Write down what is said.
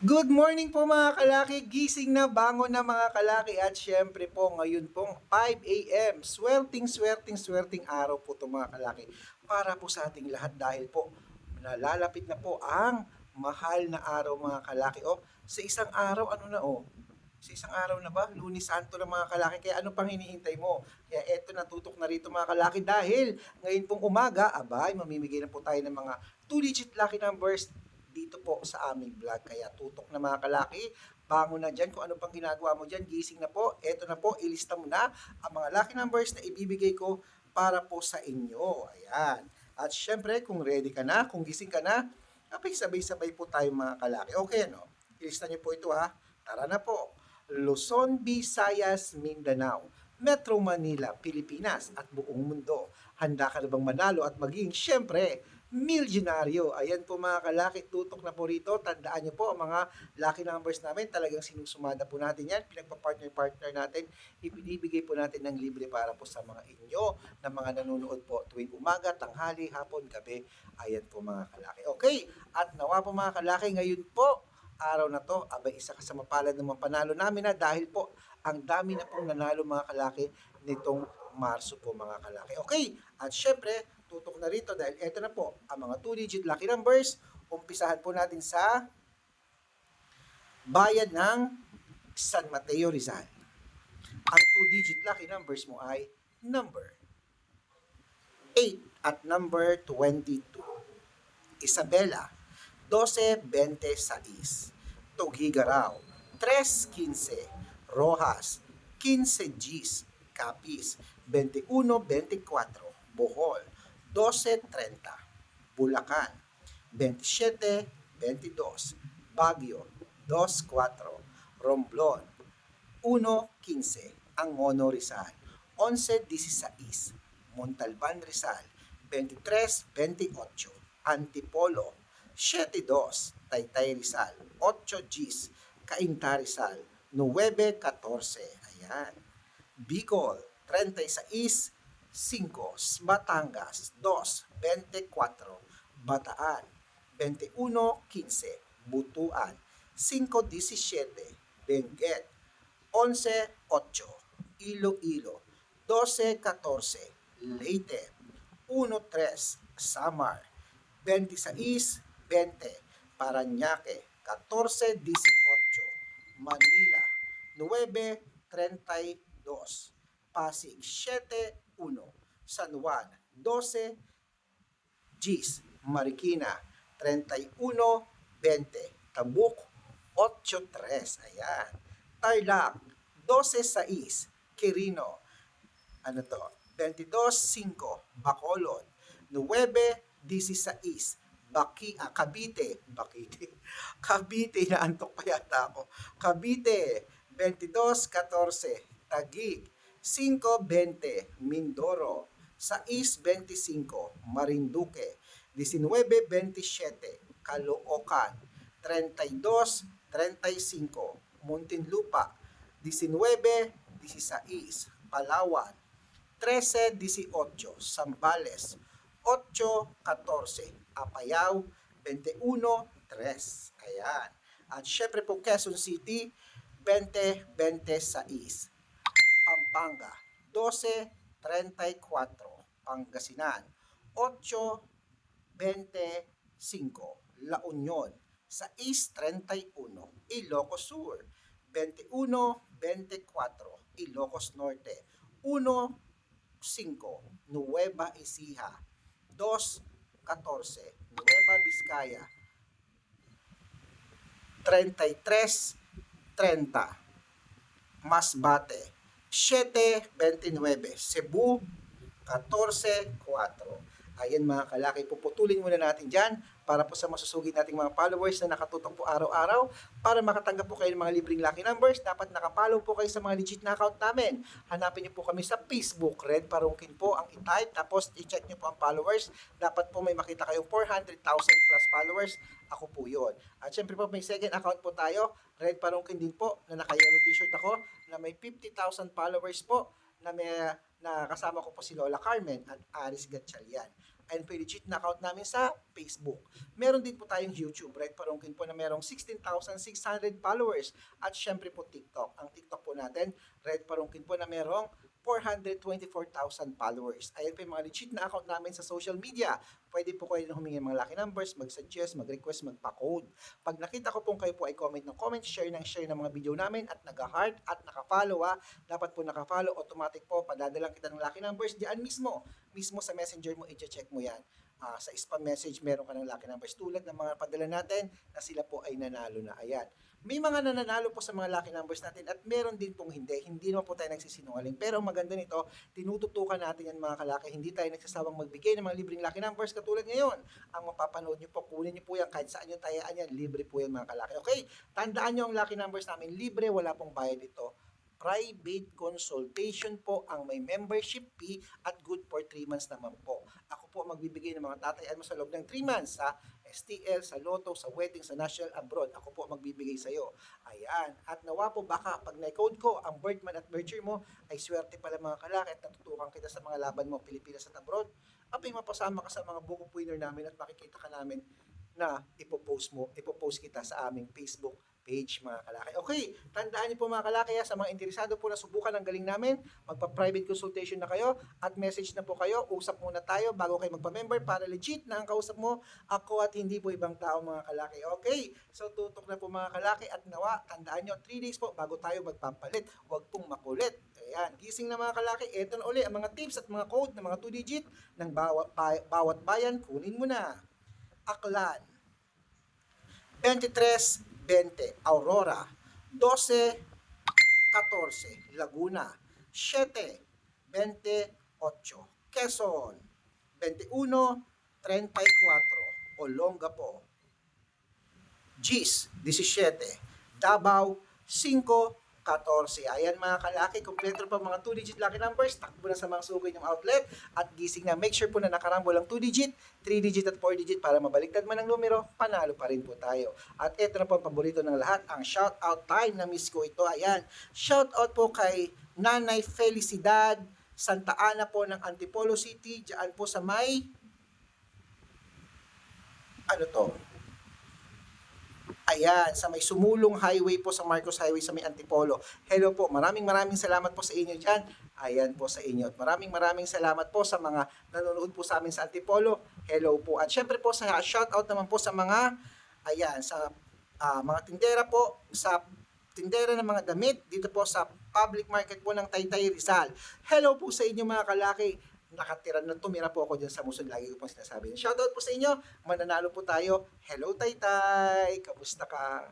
Good morning po mga kalaki, gising na, bangon na mga kalaki at syempre po ngayon pong 5 a.m. Swerting, swerting, swerting araw po to mga kalaki para po sa ating lahat dahil po nalalapit na po ang mahal na araw mga kalaki. O, sa isang araw ano na o? Sa isang araw na ba? Lunes Santo na mga kalaki. Kaya ano pang hinihintay mo? Kaya eto natutok na rito mga kalaki dahil ngayon pong umaga, abay, mamimigay na po tayo ng mga 2-digit lucky numbers dito po sa aming vlog. Kaya tutok na mga kalaki, bangon na dyan kung ano pang ginagawa mo dyan, gising na po. Eto na po, ilista mo na ang mga lucky numbers na ibibigay ko para po sa inyo. Ayan. At syempre, kung ready ka na, kung gising ka na, abay sabay-sabay po tayo mga kalaki. Okay, ano? Ilista niyo po ito ha. Tara na po. Luzon, Visayas, Mindanao, Metro Manila, Pilipinas at buong mundo. Handa ka na bang manalo at maging, syempre, milyonaryo. Ayan po mga kalaki, tutok na po rito. Tandaan nyo po ang mga lucky numbers namin. Talagang sinusumada po natin yan. Pinagpa-partner-partner natin. Ibinibigay po natin ng libre para po sa mga inyo na mga nanonood po tuwing umaga, tanghali, hapon, gabi. Ayan po mga kalaki. Okay, at nawa po mga kalaki, ngayon po, araw na to, abay isa ka sa mapalad ng mga namin na dahil po ang dami na pong nanalo mga kalaki nitong Marso po mga kalaki. Okay, at syempre, tutok na rito dahil eto na po ang mga 2-digit lucky numbers. Umpisahan po natin sa bayan ng San Mateo Rizal. Ang 2-digit lucky numbers mo ay number 8 at number 22. Isabela, 12.26. Tugigaraw, 3.15. Rojas, 15 Gs. Capiz, 21.24. Bohol, 12.30. Bulacan, 27.22. Baguio, 2.4. Romblon, 1.15. Angono Rizal, 11.16. Montalban Rizal, 23.28. Antipolo, 7.2. Taytay Rizal, 8 Gs. Cainta Rizal, 9.14. Ayan. Bicol, 36, 5, Batangas, 2, 24, Bataan, 21, 15, Butuan, 5, 17, Benguet, 11, 8, Iloilo, 12, 14, Leyte, 1, 3, Samar, 26, 20, Paranaque, 14, 18, Manila, 9, 32, Pasig 7-1, San Juan. 12, Gis, Marikina. 31-20, Tabuk 8-3, ayan. Tarlac 12-6, Quirino, ano to, 22-5, Bacolod. 9-16, Baki, ah, Cavite, Bakite, Cavite, naantok pa yata ako. Cavite, 22-14, Taguig, 5-20, Mindoro, 6-25, Marinduque, 19-27, Caloocan, 32-35, Muntinlupa, 19-16, Palawan, 13-18, Zambales, 8-14, Apayao, 21-3. Ayan. At syempre po Quezon City, 20-26. Pampanga, 12-34. Pangasinan, 8-25. La Union, 6-31. Ilocos Sur, 21-24. Ilocos Norte, 1-5. Nueva Ecija, 2-14. Nueva Vizcaya, 33-30. Masbate, 7-29. Cebu, 14-4. Ayan mga kalaki, puputulin muna natin dyan para po sa masusugid nating mga followers na nakatutok po araw-araw para makatanggap po kayo ng mga libreng lucky numbers. Dapat nakapollow po kayo sa mga legit na account namin. Hanapin niyo po kami sa Facebook. Red Parungkin po ang i-type. Tapos i-check niyo po ang followers. Dapat po may makita kayong 400,000 plus followers. Ako po yun. At syempre po may second account po tayo. Red Parungkin din po na naka-yellow t-shirt ako na may 50,000 followers po na may na kasama ko po si Lola Carmen at Aris Gatchalian. Yung legit na account namin sa Facebook. Meron din po tayong YouTube, Red Parungkin po na merong 16,600 followers. At syempre po TikTok. Ang TikTok po natin, Red Parungkin po na merong 424,000 followers. Ayan po yung mga legit na account namin sa social media. Pwede po kayo humingi ng mga lucky numbers, mag-suggest, mag-request, magpa-code. Pag nakita ko pong kayo po ay comment ng comment, share ng share ng mga video namin at nag-heart at naka-follow ha. Dapat po naka-follow, automatic po, padadalang kita ng lucky numbers diyan mismo. Mismo sa messenger mo, i-check mo yan. Ah, sa spam message, meron ka ng lucky numbers tulad ng mga padala natin na sila po ay nanalo na. Ayan. May mga nananalo po sa mga lucky numbers natin at meron din pong hindi. Hindi naman po tayo nagsisinungaling. Pero maganda nito, tinututukan natin yan mga kalaki. Hindi tayo nagsasawang magbigay ng mga libreng lucky numbers katulad ngayon. Ang mapapanood nyo po, kunin nyo po yan kahit saan yung tayaan yan. Libre po yan mga kalaki. Okay, tandaan nyo ang lucky numbers namin. Libre, wala pong bayad ito private consultation po ang may membership fee at good for 3 months naman po. Ako po magbibigay ng mga tatayan mo sa loob ng 3 months sa STL, sa Lotto, sa wedding, sa national abroad. Ako po magbibigay sa iyo. Ayan. At nawa po baka pag na-code ko ang birthman at birthday mo ay swerte pala mga kalaki at natutukan kita sa mga laban mo Pilipinas at abroad. Abay mapasama ka sa mga buko winner namin at makikita ka namin na ipopost mo, ipopost kita sa aming Facebook page mga kalaki. Okay, tandaan niyo po mga kalaki ha, sa mga interesado po na subukan ang galing namin, magpa-private consultation na kayo at message na po kayo, usap muna tayo bago kayo magpa-member para legit na ang kausap mo ako at hindi po ibang tao mga kalaki. Okay, so tutok na po mga kalaki at nawa, tandaan nyo, 3 days po bago tayo magpapalit. Huwag pong makulit. Ayan, gising na mga kalaki. Ito na uli ang mga tips at mga code ng mga 2 digit ng bawat, bawat bayan. Kunin mo na. Aklan. 23 20, Aurora, 12, 14, Laguna, 7, 28, Quezon, 21, 34, Olongapo, Gis, 17, Davao, 5, 14. Ayan mga kalaki, kompleto pa mga 2-digit lucky numbers. Takbo na sa mga suki yung outlet at gising na. Make sure po na nakarambol ang 2-digit, 3-digit at 4-digit para mabaliktad man ang numero, panalo pa rin po tayo. At ito na po ang paborito ng lahat, ang shout out time na miss ko ito. Ayan, shout out po kay Nanay Felicidad, Santa Ana po ng Antipolo City, diyan po sa may ano to? Ayan, sa may sumulong highway po sa Marcos Highway sa may Antipolo. Hello po, maraming maraming salamat po sa inyo dyan. Ayan po sa inyo. At maraming maraming salamat po sa mga nanonood po sa amin sa Antipolo. Hello po. At syempre po sa shoutout naman po sa mga, ayan, sa ah, mga tindera po, sa tindera ng mga damit dito po sa public market po ng Taytay Rizal. Hello po sa inyo mga kalaki nakatira na tumira po ako dyan sa Muson. Lagi ko pong sinasabi. Shoutout po sa inyo. Mananalo po tayo. Hello, Taytay. Kamusta ka?